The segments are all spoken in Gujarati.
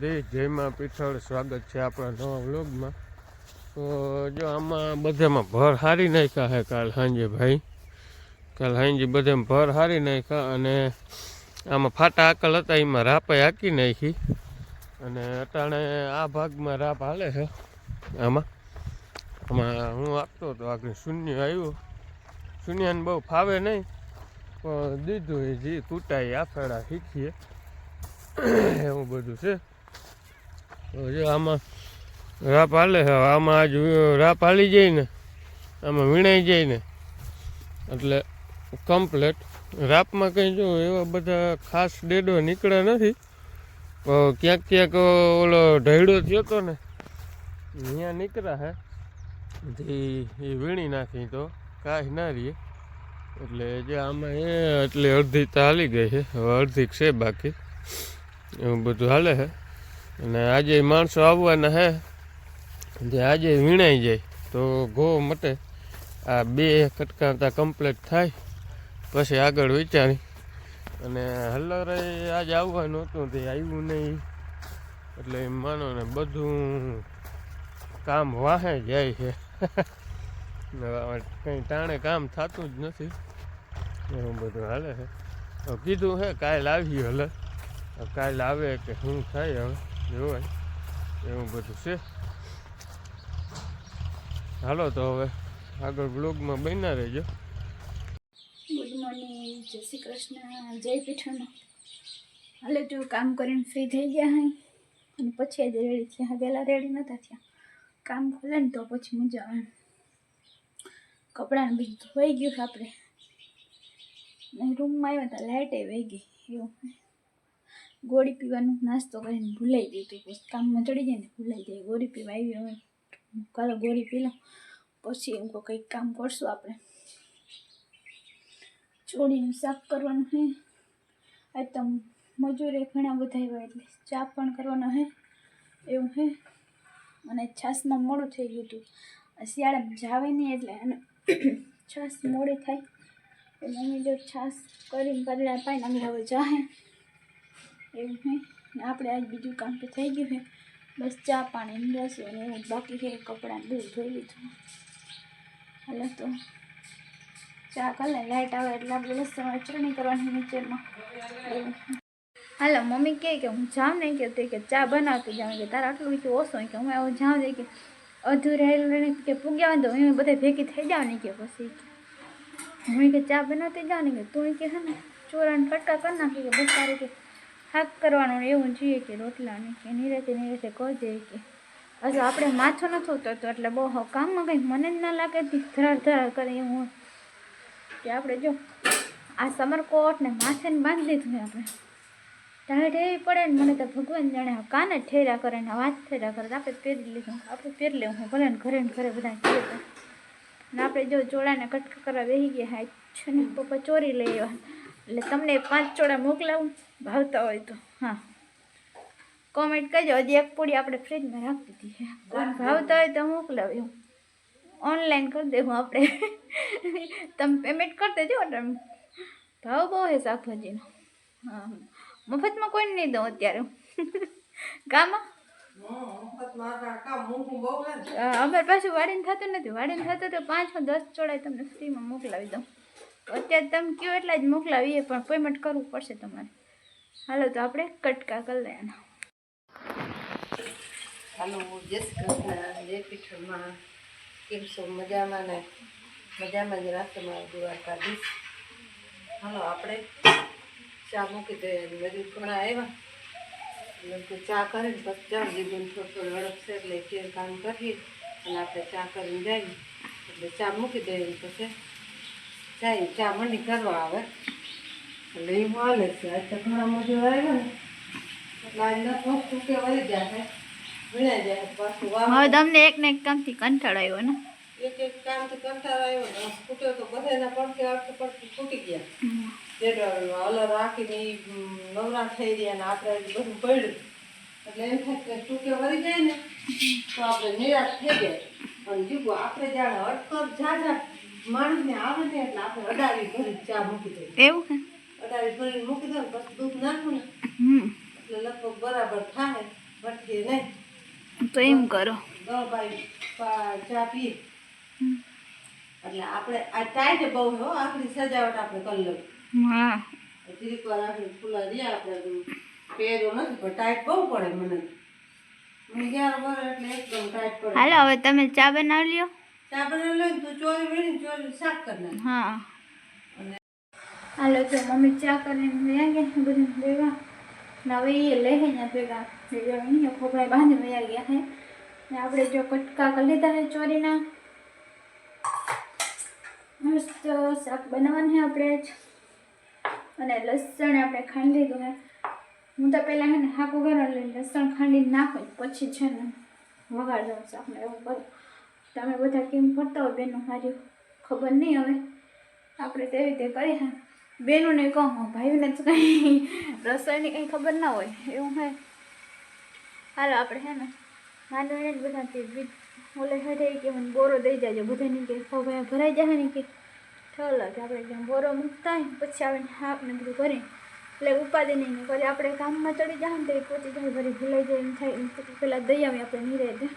દ્વારકાધીશ જયમાં પીઠળ. સ્વાગત છે આપણા નવા વ્લોગમાં. તો જો આમાં બધામાં ભર હારી નાખ્યા છે કાલ સાંજે ભાઈ. કાલ સાંજે બધામાં ભર હારી નાખ્યા અને આમાં ફાટા આકલ હતા, એમાં રાપે હાકી નાખી. અને અટાણે આ ભાગમાં રાપ હાલે છે આમાં. આમાં હું આપતો હતો, આગળ શૂન્ય આવ્યું. શૂન્યને બહુ ફાવે નહીં, પણ દીધું એ જે તૂટાઈ આફેડા શીખીએ. એવું બધું છે. જો આમાં રાપ હાલે છે. આમાં આજ રાપ હાલી જાય ને, આમાં વીણાઈ જાય ને. એટલે કમ્પ્લેટ રાપમાં કંઈ જો એવા બધા ખાસ ડેડો નીકળ્યા નથી. પણ ક્યાંક ક્યાંક ઓલો ઢૈડો થયો હતો ને અહીંયા નીકળ્યા હે. એ વીણી નાખી તો કાંઈ ના રહીએ એટલે જે આમાં એ, એટલે અડધી તો હાલી ગઈ છે. હવે અડધી છે બાકી. એવું બધું હાલે છે. અને આજે માણસો આવવાના હે. જે આજે વીણાઈ જાય તો ગો મટે. આ બે કટકાતા કમ્પ્લીટ થાય. પછી આગળ વિચારી. અને હલ્લરે આજે આવવાનું હતું તે આવ્યું નહીં. એટલે માનો ને બધું કામ વાહે જાય છે. કંઈ ટાણે કામ થતું જ નથી. એવું બધું હાલે છે. કીધું હે કાલ આવ્યું હલે. કાલ આવે કે શું થાય હવે? જોવાય. એવું બધું છે. હાલો તો હવે આગળ બ્લોગમાં બન્યા રહેજો. ગુડ મોર્નિંગ જય શ્રી કૃષ્ણ, જય પીઠાનો. હાલે જો કામ કરીને ફ્રી થઈ ગયા હાઈ અને પછી જ રેડી થયા પહેલાં રેડી નહોતા થયા. કામ ખોલે ને તો પછી મજા આવે. કપડાને બીજું ધોઈ ગયું આપણે. રૂમમાં આવ્યા હતા લાઇટે વહી ગઈ. એવું ગોળી પીવાનું નાસ્તો કરીને ભૂલાઈ ગયું હતું. કામમાં ચડી જાય ને ભૂલાઈ જાય. ગોળી પીવા આવી હવે કાલો ગોળી પી લો પછી એમ કંઈક કામ કરશું આપણે. ચોળીનું શાક કરવાનું છે. આ તો મજૂરે ઘણા બધા આવ્યા એટલે ચા પણ કરવાનો હે એવું હે અને છાશમાં મોડું થઈ ગયું હતું. શિયાળામાં જાવે નહીં એટલે અને છાશ મોડી થાય. મમ્મી જો છાશ કરીને પગલા પાઈને નાખી હવે જાહે. એવું છે. ને આપણે આજ બીજું કામ તો થઈ ગયું છે. બસ ચા પાણી ને રસોઈ ને એવું જ બાકી છે. કપડાં બધું ધોઈ લીધું. હાલો તો ચા કલે લાઇટ આવે એટલે આપણે લસણ ચટણી કરવાની નીચેમાં. એવું. હાલો, મમ્મી કહે કે હું જાઉં નહીં કે તે કે ચા બનાવતી જાઉં. કે તારે આટલું કે ઓછો કે હું આવું જાઉં દે કે અધૂરે રહેલું કે પૂગ્યા હોય તો હું બધા ભેગી થઈ જાવ ને કે પછી. કે હું કે ચા બનાવતી જાઉં ને કે તું કે હે ને, ચોરાને કટકા કરી નાખી કે બસ તારે કે શાક કરવાનું એવું જોઈએ કે રોટલાને કે નિરાતે નિરાતે કરજે કે. હજુ આપણે માથો નથી થતો એટલે બહુ કામમાં કંઈ મને જ ના લાગે ધરાર ધરાર કરે એવું કે આપણે જો આ સમરકોટ ને માથેને બાંધી દીધું આપણે. ટાઈટ એવી પડે ને મને તો ભગવાન જાણે કાને ઠેરા કરે ને વાત ઠેરા કરે આપણે પહેરી લીધું. આપણે પહેરી લેવું ભલે ને ઘરે ને ઘરે બધા કહે ને આપણે જો ચોળાને કટકા કરવા બેસી ગયા હા છે ને પપ્પા ચોરી લઈ આવ્યા. એટલે તમને પાંચ ચોળા મોકલાવું? ભાવતા હોય તો. હા. કોમેન્ટ કરજો. હજી એક પૂડી આપણે ફ્રીજમાં રાખી દીધી છે. કોણ ભાવતા હોય તો મોકલાવ્યું ઓનલાઈન કરી દેવું આપણે. તમે પેમેન્ટ કરી દેજો તમે ભાવ બહુ છે શાકભાજીનો. હા. મફતમાં કોઈને નહીં દઉં અત્યારે. ગામમાં? અમારે પાછું વાડીને થતું નથી. વાડીને થતું તો પાંચ દસ ચોડાય તમને ફ્રીમાં મોકલાવી દઉં. અત્યારે તમે કયો એટલા જ મોકલાવીએ પણ પેમેન્ટ કરવું પડશે તમારે. હાલો તો આપણે કટકા કરી લેવાના. હાલો, જય શ્રી કૃષ્ણ. પીઠળમાં કેમ છો? મજામાં ને? મજામાં જ રાખે મારા દ્વારકાધીશ. હાલો, આપણે ચા મૂકી દઈએ. મજૂર ઘણા આવ્યા. ચા કરીને પછી ચા દીધું થોડું થોડું હડપશે એટલે ફેર કામ કરીએ. અને આપણે ચા કરીને જઈએ. એટલે ચા મૂકી દઈએ પછી. જાય ચા મંડી કરવા આવે. એટલે એ મળે છે. આ ઘણા મજૂર આવ્યો ને એટલે આજ નથી વસ્તુ કે વળી જાય વીણાઈ જાય પાછું હવે તમને એક ને એક કામથી કંટાળ આવ્યો ને? એક એક કામથી કંટાળ આવ્યો ને ફૂટ્યો તો બધાના પડખે આટલું પડખું ફૂટી ગયા. જેટલો અલર રાખીને નવરા થઈ રહ્યા ને આપણે બધું પડ્યું. એટલે એમ થાય કે ટૂંકે વળી જાય ને તો આપણે નિરાશ થઈ ગયા. પણ જીવો આપણે જાણે અટકર ઝાઝા માણસને આવે ને એટલે આપણે અડાવી ભરી ચા મૂકી દઈએ. એવું કે અડાવી ભરીને મૂકી દો ને પછી દૂધ નાખું ને. એટલે લગભગ બરાબર થાય વટકે નહીં. તો એમ કરો. દો ભાઈ પા- ચા પીએ. એટલે આપણે આ ટાઈટ બહુ હો આખરી સજાવટ આપણે કરી લઉં હા. જીરીક વાર આપણે ફૂલા દઈએ આપણે પહેર્યો નથી પણ ટાઈટ બહુ પડે મને. હાલો હવે તમે ચા બનાવી લ્યો. શાક હા. હાલો તો મમ્મી ચા કરીને વયા ગયા બધું ભેગા. ને હવે એ લઈ ને ભેગા. ભેગા અહીંયા ખોપડા બાંધી વયા ગયા હે ને આપણે જો કટકા કરી લીધા હે ચોરીના. મસ્ત શાક બનાવવાનું છે આપણે જ. અને લસણ આપણે ખાંડી લીધું હે હું તો પહેલાં હે ને હાક વગર લઈને લસણ ખાંડી નાખું પછી છે ને વગાડ દઉં શાકને એવું કરું. તમે બધા કેમ ફરતા હોય બેનો? મારી ખબર નહીં હવે. આપણે તેવી રીતે કરીએ, હા. બેનોને કહું ભાઈઓને તો કંઈ રસોઈની કંઈ ખબર ના હોય, એવું હોય. હાલો, આપણે હે ને માંડવાને જ બધા તે બી ઓલે હેઠે કે મને બોરો દઈ જાજો, બધાની કે ભાઈ ભરાઈ જાય ને કે. ઠલો કે આપણે જ્યાં બોરો મૂકતા હોય પછી આવીને ને બધું કરી એટલે ઉપાધિ નહીં ને કરી આપણે કામમાં ચડી જાય ને તો એ પહોંચી જાય ભરી ભૂલાઈ જાય એમ થાય પહેલાં દઈ આવી આપણે નીરે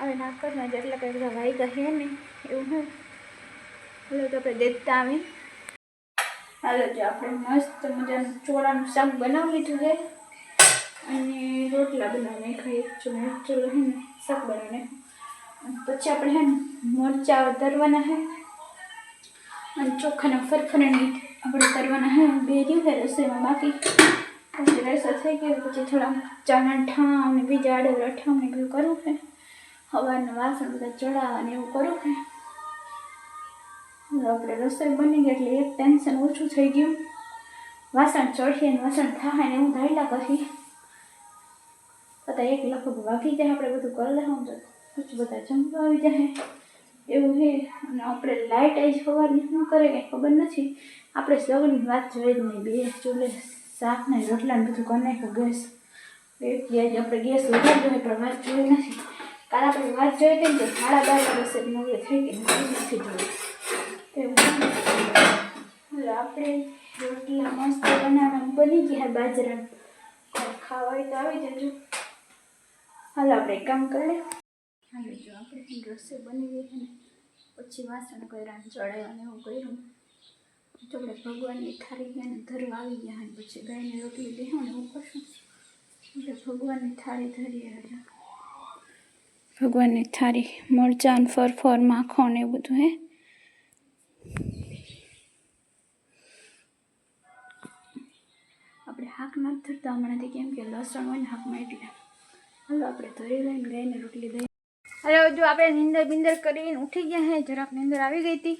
દે હવે ના કરના જેટલા કંઈ બધા વાયગા હે ને એવું હોય હાલો તો આપણે દેખતા આવી હાલો જો આપણે મસ્ત મજાનું ચોળાનું શાક બનાવી લીધું છે અને રોટલા બનાવીને ખાઈ ચૂલો ચૂલો હે ને શાક બનાવીને અને પછી આપણે હે ને મરચાં તરવાના છે અને ચોખાના ફરફરાની આપણે કરવાના હે બે રહ્યું છે રસોઈમાં બાકી પછી રસો થઈ ગયો પછી થોડા ચાના ઠામ અને બીજા આડે અઠામ ને બધું કરવું છે હવારના વાસણ બધા ચડાવવા એવું કરું ને આપણે રસોઈ બની ગઈ એટલે એક ટેન્શન ઓછું થઈ ગયું. વાસણ ચડશે ને વાસણ થાય ને એવું ધાયલા કરી બધા એક લગભગ વાગી જાય આપણે બધું કરી લેવું તો પછી બધા જમવા આવી જાય. એવું છે. અને આપણે લાઇટ આવી સવારની શું કરે કંઈ ખબર નથી. આપણે સગની વાત જોઈ જ નહીં બે ચૂલે શાક ને રોટલા ને બધું કરી નાખ્યું ગેસ. એક જ આપણે ગેસ લગાડ્યો હોય પણ વાત જોઈ નથી. કાલે આપણે વાત જોઈ હતી ને સાડા બાર વાગે નવે થઈ ગઈ નથી જોઈ. એટલે આપણે રોટલા મસ્ત બનાવવાનું બની ગયા બાજરાનું. ખાવા હોય તો આવી જજો. હાલો, આપણે એક કામ કરીએ. હાલો, જો, આપણે રસોઈ બની ગઈ ને, પછી વાસણ કર્યા ચડાવ્યા ને એવું કર્યું તો આપણે ભગવાનની થાળી ગયા ને ધરવા આવી ગયા પછી ગાયને રોટલી દેવું ને એવું કરશું. એટલે ભગવાનની થાળી ધરીએ એટલે ભગવાનની થાળી મરચાં ફરફર માખણ એ બધું, હે? આપણે હાક નથી ધરતા. હમણાંથી કેમ કે લસણ હોય ને હાકમાં એટલે. હાલો, આપણે ધરી લઈને ગાયને રોટલી દઈ હવે જો આપણે નીંદર બિંદર કરીને ઉઠી ગયા હે. જરાક નીંદર આવી ગઈ હતી.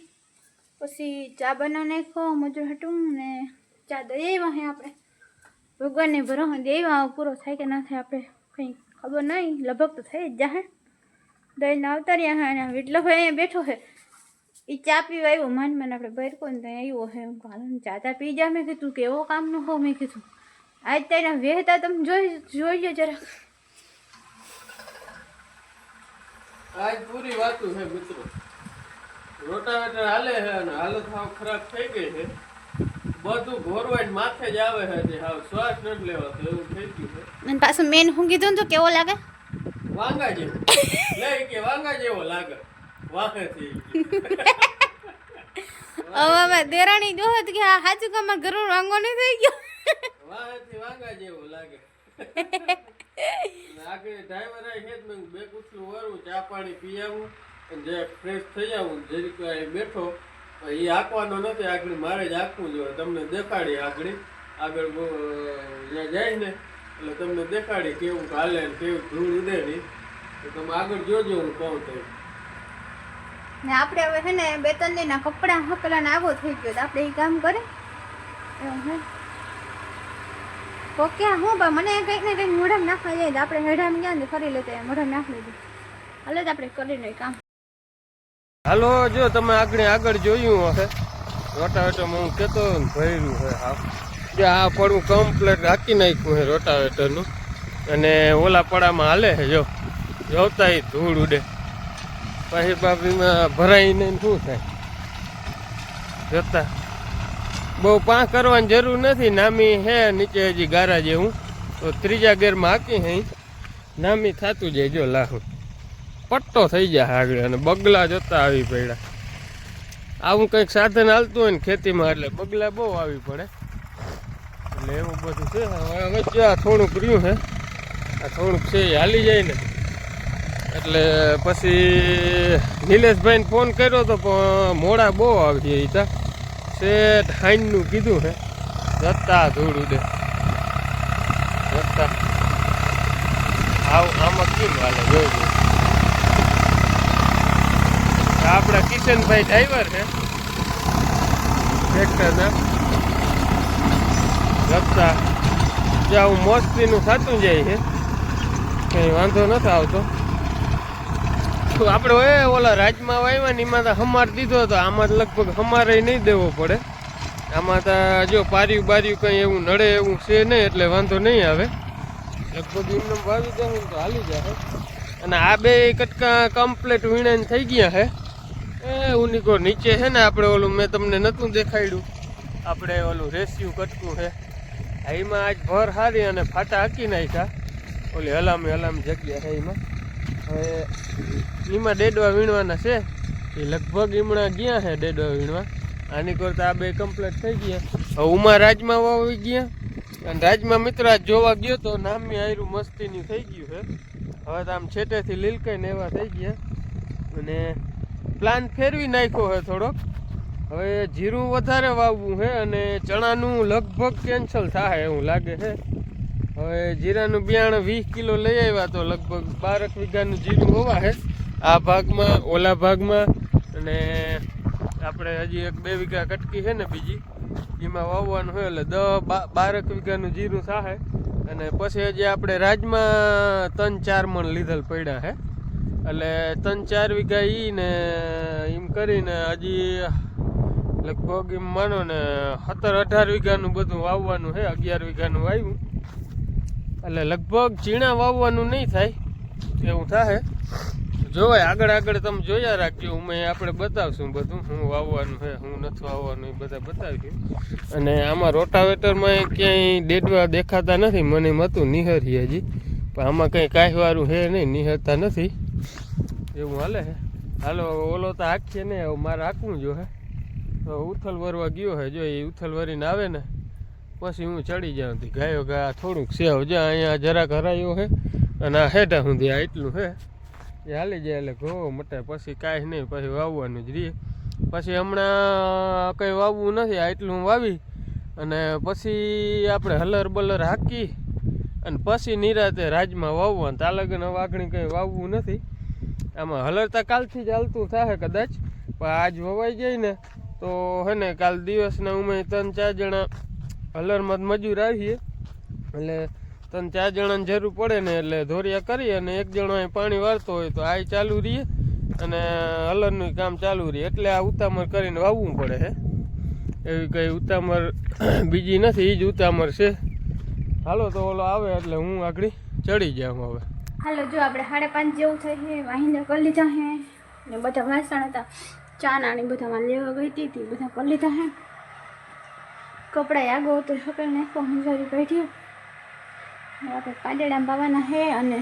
પછી ચા બનાવી નાખો મજૂર હટું ને ચા દઈ આવ્યા હે આપણે. ભગવાનને ભરો દેવા, પૂરો થાય કે ના થાય આપણે કંઈ ખબર નહીં. લગભગ તો થઈ જ જાય દઈને આવતા રહ્યા હે અને એટલો ભાઈ અહીંયા બેઠો છે એ ચા પીવા આવ્યો. માન માન આપણે બહાર કોઈ ત્યાં આવ્યો હે. હું કાલે ચા ચા પી જા. મેં કીધું કેવો કામ ન હો? મેં કીધું આજ તેના વહેતા તમે જોઈ જોઈજો જરાક. આજ પૂરી વાતું છે મિત્રો. રોટાવેટર હાલે છે અને હાલત હાવ ખરાબ થઈ ગઈ છે બધું ઘોરવાઈને માથે જ આવે છે તે હાવ શ્વાસ નથી લેવાતો એવું થઈ ગયું છે અને પાછું મેન હું કીધું ને તો કેવો લાગે? વાંગા જેવો. લઈ કે વાંગા જેવો લાગે. વાંગેથી હવે દેરાણી જો હતી કે આ સાચું કામ ઘરનો વાંગો નહીં થઈ ગયો. વાંગેથી વાંગા જેવો લાગે. આખરે ડ્રાઈવર આવી છે જ મેં બે કુટલું વરું ચા પાણી પી આવું અને જે ફ્રેશ થઈ આવું જરીક બેઠો એ આંકવાનો નથી આગળ મારે જ આંકવું જોઈએ તમને દેખાડી આગળ. આગળ જાય ને એટલે તમને દેખાડી કેવું હાલે ને કેવું ધૂળ ઉડે નહીં તો તમે આગળ જોજો હું કહું તો. ને આપણે હવે છે ને બે ત્રણ દિન કપડાં હકલા આવો થઈ ગયો આપણે એ કામ કરે ઓકે હું? બા મને કંઈક ને કંઈક મોઢામાં નાખવા જાય તો આપણે હેઠામાં ગયા ને ફરી લેતા મોઢામાં નાખી લીધું. હાલે તો આપણે કરી લઈએ કામ. હાલો જો તમે આગળ આગળ જોયું હશે. રોટાવેટરમાં હું કહેતો હતો ભર્યું છે હા જે આ પડવું કમ્પ્લેટ રાખી નાખ્યું છે રોટાવેટરનું અને ઓલા પડામાં હાલે છે, જો. જોતા ધૂળ ઉડે. પછી બાપીમાં ભરાઈ નહીં શું થાય? જોતા. બહુ પા કરવાની જરૂર નથી. નામી હે, નીચે હજી ગારા જેવું તો ત્રીજા ગેરમાં હાકી હે. નામી થતું જાય, જો લાહું પટ્ટો થઈ જાય આગળ અને બગલા જોતા આવી પડ્યા. આવું કંઈક સાધન હાલતું હોય ને ખેતીમાં એટલે બગલા બહુ આવી પડે. એટલે એવું બધું છે. હવે વચ્ચે આ થોડુંક રહ્યું છે. આ થોડુંક છે, એ હાલી જાય ને. એટલે પછી નિલેશભાઈને ફોન કર્યો તો પણ મોડા બહુ આવી એ તા. શેઠ હાઈનનું કીધું છે. જતા ધૂળ ઉડે. જતા. આવ, આમાં કેમ હાલે જોયું આપણા કિશનભાઈ ડ્રાઈવર છે. ટ્રેક્ટરના. રસ્તા. જે હું મોસ્ટલીનું થતું જાય છે, કંઈ વાંધો નથી આવતો. આપણે હોય ઓલા રાજમાં વાવ્યા ને એમાં તો હમાર દીધો હતો. આમાં લગભગ હમારે નહીં દેવો પડે. આમાં તો જો પાર્યું બાર્યું કંઈ એવું નડે એવું છે નહીં એટલે વાંધો નહીં આવે. લગભગ એમને વાવી દે તો હાલી જાય. અને આ બે કટકા કમ્પ્લેટ વીણાને થઈ ગયા છે. એ ઉનિકો નીચે છે ને આપણે ઓલું મેં તમને નહોતું દેખાડ્યું. આપણે ઓલું રેસ્યુ કટકું છે. એમાં આજ ભર હારી અને ફાટા હાકી નાખ્યા. ઓલી હલામી હલામી જગ્યા એમાં. હવે એમાં ડેડવા વીણવાના છે. એ લગભગ હમણાં ગયા છે ડેડવા વીણવા. આની કરતા આ બે કમ્પ્લીટ થઈ ગયા. હવે ઉમા રાજમાં વાવી ગયા. અને રાજમાં મિત્ર જોવા ગયો તો નામની આયરું મસ્તીની થઈ ગયું છે. હવે તો આમ છેટેથી લીલકાઈને એવા થઈ ગયા. અને પ્લાન ફેરવી નાખ્યો છે થોડોક. હવે જીરું વધારે વાવવું છે અને ચણાનું લગભગ કેન્સલ થાય એવું લાગે છે હવે જીરાનું બિયાણ વીસ કિલો લઈ આવ્યા તો લગભગ બારક વીઘાનું જીરું હોવા છે આ ભાગમાં, ઓલા ભાગમાં અને આપણે હજી એક બે વીઘા કટકી છે ને બીજી. એમાં વાવવાનું હોય એટલે દસ બારક વીઘાનું જીરું થાય અને પછી હજી આપણે રાજમાં ત્રણ ચાર મણ લીધેલ પડ્યા છે એટલે ત્રણ ચાર વીઘા ઈ ને એમ કરીને હજી લગભગ એમ માનો ને સત્તર અઢાર વીઘાનું બધું વાવવાનું છે અગિયાર વીઘાનું વાવ્યું એટલે લગભગ ચીણા વાવવાનું નહીં થાય, એવું થાય જોવાય, આગળ આગળ તમે જોયા રાખજો અમે આપણે બતાવશું બધું, હું વાવવાનું છે હું નથી વાવવાનું, એ બધા બતાવીશું. અને આમાં રોટાવેટરમાં ક્યાંય ડેડવા દેખાતા નથી, મને હતું નિહરી હજી. પણ આમાં કંઈ કાંઈવાળું છે નહીં, નિહરતા નથી. એવું હાલે છે હાલો, ઓલો તો આખીએ ને મારે હાંકવું જો હે. ઉથલ વરવા ગયો હે, જો એ ઉથલ વરીને આવે ને, પછી હું ચડી જાઉં હતી ગાયો ગા થોડુંક સેવ. જ્યાં અહીંયા જરાક હરાયો હે, અને આ હેઠા સુધી આ એટલું છે એ હાલી જાય એટલે ઘો મટે પછી કાંઈ નહીં, પછી વાવવાનું જ રહીએ પછી હમણાં કંઈ વાવવું નથી, આ એટલું હું વાવી. અને પછી આપણે હલર બલર હાકી, અને પછી નિરાતે રાજમાં વાવવાનું. તાલગન વાઘણી કંઈ વાવવું નથી. આમાં હલરતા કાલથી જ હાલતું થાય કદાચ, પણ આજ વવાઈ જાય ને તો હે ને, કાલ દિવસના અમે ત્રણ ચાર જણા હલરમાં મજૂર આવીએ. એટલે ત્રણ ચાર જણાની જરૂર પડે ને, એટલે ધોરિયા કરી અને એક જણો અહીં પાણી વાળતો હોય તો આ ચાલુ રહીએ અને હલરનું કામ ચાલુ રહે એટલે આ ઉતામર કરીને વાવવું પડે હે. એવી કંઈ ઉતામર બીજી નથી એ જ ઉતામર છે. હાલો તો ઓલો આવે એટલે હું આગળ ચડી જાઉં હવે. હાલો, જો આપણે સાડા પાંચ જેવું થઈ છે વાહિંદા કરી લીધા હે. ને બધા વાસણ હતા. ચા નાની બધામાં લેવા ગઈ હતી તે, બધા કરી લીધા હે. કપડાં આગો તો સકલ નાખો હંજારી કાઢ્યો આપણે પાંદડા પાવાના હે અને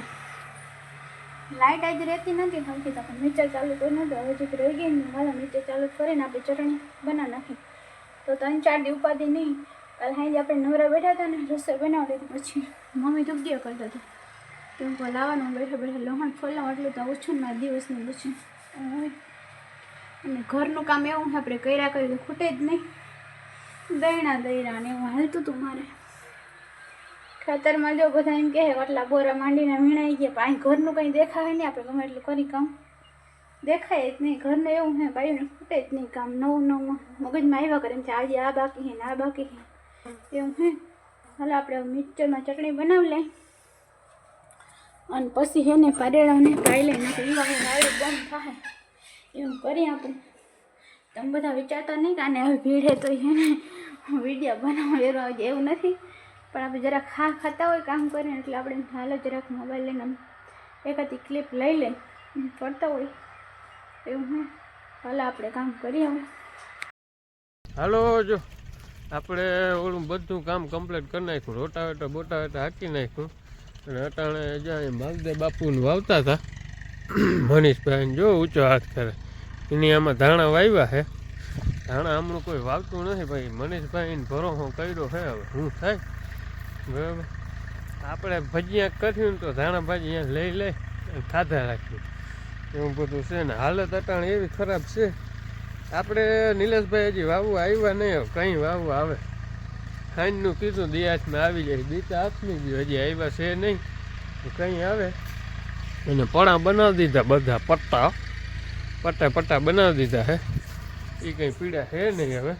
લાઇટ આજે રહેતી નથી હલકી તો મિક્સર ચાલુ કરી નહોતું હવે જે રહી ગઈ ને મારા મિક્સર ચાલુ કરીને આપણે ચટણી બનાવી નાખી. તો ત્રણ ચાર દી ઉપાધિ નહીં. કાલ હાઈ આપણે નવરા બેઠા હતા ને, રસોઈ બનાવી લીધી. પછી મમ્મી તો ગયા કરતા હતા. કેમ લાવવાનું બેઠા બેઠા લોહણ ફોલાવું એટલું તો ઓછું ના દિવસનું ઓછું અને ઘરનું કામ એવું છે, આપણે કર્યા કરી તો ખૂટે જ નહીં. દયણા દયણા ને એવું હાલતું હતું મારે. ખેતરમાં જો બધા એમ કહે કે આટલા બોરા માંડીને વીણાઈ ગયા, પણ અહીં ઘરનું કંઈ દેખાય નહીં આપણે, ગમે એટલું કરી કામ. દેખાય જ નહીં, ઘરનું એવું છે બાયુને ખૂટે જ નહીં કામ, નવું નવું. મગજમાં આવ્યા કરે એમ છે આજે આ બાકી છે ને આ બાકી છે. એવું હે હાલ, આપણે મિક્સરમાં ચટણી બનાવી લઈ અને પછી છે ને, પારેડાને પાઈ લઈને નાખી એવા વાયરો બંધ થાય. એવું કરીએ આપણે. તમે બધા વિચારતા નહીં કે આને હવે ભીડ તો એને વીડિયો બનાવવા એરો આવે એવું નથી. પણ આપણે જરાક ખા ખાતા હોય કામ કરીને એટલે આપણે હાલ જરાક મોબાઈલ લઈને આમ એકાદી ક્લિપ લઈ લઈ ફરતા હોય. એવું હે? હાલ આપણે કામ કરીએ હવે. હાલો જો, આપણે ઓલું બધું કામ કમ્પ્લીટ કરી નાખ્યું. રોટાવેટર બોટાવેટર હાકી નાખ્યું. અને અટાણે જ્યાં માલદેવ બાપુને વાવતા હતા મનીષભાઈને જો ઊંચો હાથ કરે. એની આમાં ધાણા વાવ્યા છે ધાણા હમણાં કોઈ વાવતું નથી ભાઈ. મનીષભાઈને ભરોસો કર્યો છે હવે. શું થાય? બરાબર. આપણે ભજીયા કર્યું ને તો ધાણા ભાજી લઈ લે અને ખાધા રાખ્યું એવું બધું છે ને. હાલત અટાણ એવી ખરાબ છે. આપણે નિલેશભાઈ હજી વાવવા આવ્યા નહીં કંઈ વાવવા આવે. ખાંડનું કીધું દિયાસમાં આવી જાય. બીતા હાથમી ગયું. હજી આવ્યા છે નહીં. કંઈ આવે. અને પડા બનાવી દીધા બધા પટ્ટા. પટ્ટા પટ્ટા બનાવી દીધા હે. એ કંઈ પીડા છે નહીં હવે.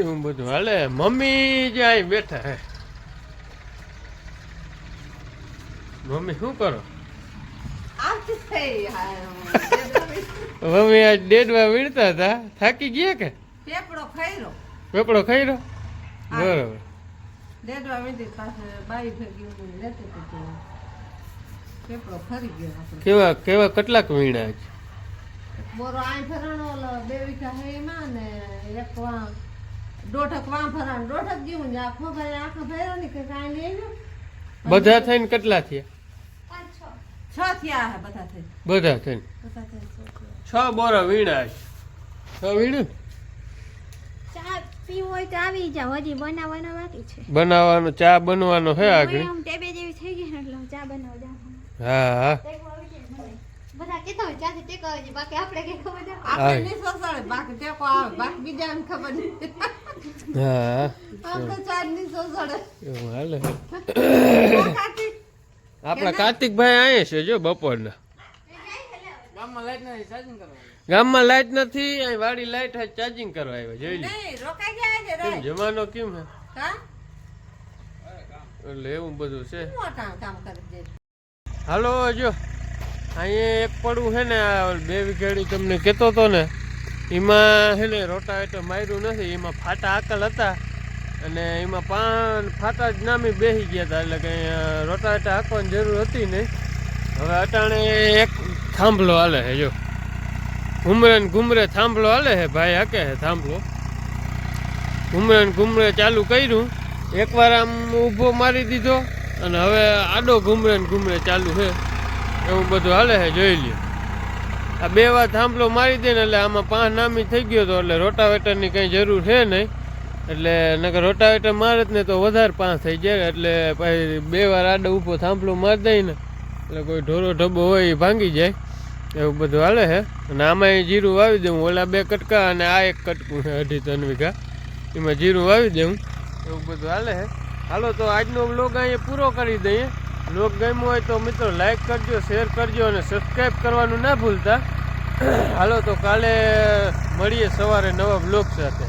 એવું બધું. હાલે મમ્મી જે અહીં બેઠા હે. મમ્મી શું કરો? હા, મમ્મી આજ ડેડવા વીણતા હતા. થાકી ગયા કે? પેપડો ખાઈ પેપડો ખાઈ રહ્યો બરોબર. ડેડવા વીણતી પાસે બાઈ ભેગી લેતી હતી. કેવા કેવા કેટલાક વીણા છે? બોરો આય ફરાણો ઓલો બે વીઘા હે એમાં ને એક વા દોઢક વા ફરાણ દોઢક જેવું જ આખો ભાઈ આખો ભર્યો ને કે કાંઈ લઈ લો બધા થઈને કેટલા થયા? છ. થયા હે બધા થઈ બધા થઈને? છ. બોરા વીણા છે. છ વીણું ચા પીવો હોય તો આવી જાવ હજી બનાવવાના બાકી છે. બનાવવાનો ચા બનવાનો હે આગળ? ટેબે જેવી થઈ ગઈ એટલે ચા બનાવવા જાઉં. હા બધા કહેતા હોય ચાથી ટેકો આવે છે બાકી આપણે કઈ ખબર નથી. આપણે નહીં સોસાડે બાકી ટેકો આવે બાકી બીજાને ખબર નહીં. હા આપણે ચાર નહીં સોસાડે એવું હાલે. આપણા કાર્તિકભાઈ અહીંયા છે જો બપોરના. ગામમાં લાઈટ નથી અહીં વાડી લાઈટ હાજ ચાર્જિંગ કરવા આવ્યો જોઈ લે જમાનો કેમ હે? એટલે એવું બધું છે. કામ કરી દે. હાલો, જો. અહીંયા એક પડવું છે ને, બે વીઘાડી તમને કહેતો હતો ને, એમાં છે ને રોટાવેટર માર્યું નથી, એમાં ફાટા આકલ હતા. અને એમાં પાન ફાટા જ નામી બેસી ગયા હતા, એટલે કંઈ રોટાવેટર હાંકવાની જરૂર હતી નહીં. હવે અટાણે એક થાંભલો હાલે છે, જો. ઘુમરે ને ઘુમરે થાંભલો હાલે છે, ભાઈ હાકે છે થાંભલો. ઘુમરે ને ઘુમરે ચાલુ કર્યું. એકવાર આમ ઊભો મારી દીધો. અને હવે આડો ઘૂમરે ને ઘુમરે ચાલુ છે. એવું બધું હાલે છે, જોઈ લ્યો. આ બે વાર થાંભલો મારી દે ને એટલે આમાં પાંચ નામી થઈ ગયો હતો એટલે રોટાવેટરની કંઈ જરૂર છે નહીં. એટલે નકર રોટાવેટર મારે જ ને તો વધારે પાંચ થઈ જાય, એટલે પછી બે વાર આડો ઊભો થાંભલો મારી દઈ ને. એટલે કોઈ ઢોરો ઢબો હોય એ ભાંગી જાય. એવું બધું હાલે છે. અને આમાં જીરું વાવી દઉં ઓલા બે કટકા અને આ એક કટકું છે અઢી ત્રણ વીઘા. એમાં જીરું વાવી દઉં એવું બધું હાલે છે. હાલો, તો આજનો બ્લોગ અહીંયા પૂરો કરી દઈએ. બ્લોગ ગમ્યો હોય તો મિત્રો લાઈક કરજો શેર કરજો અને સબસ્ક્રાઈબ કરવાનું ના ભૂલતા. હાલો, તો કાલે મળીએ સવારે નવા બ્લોગ સાથે.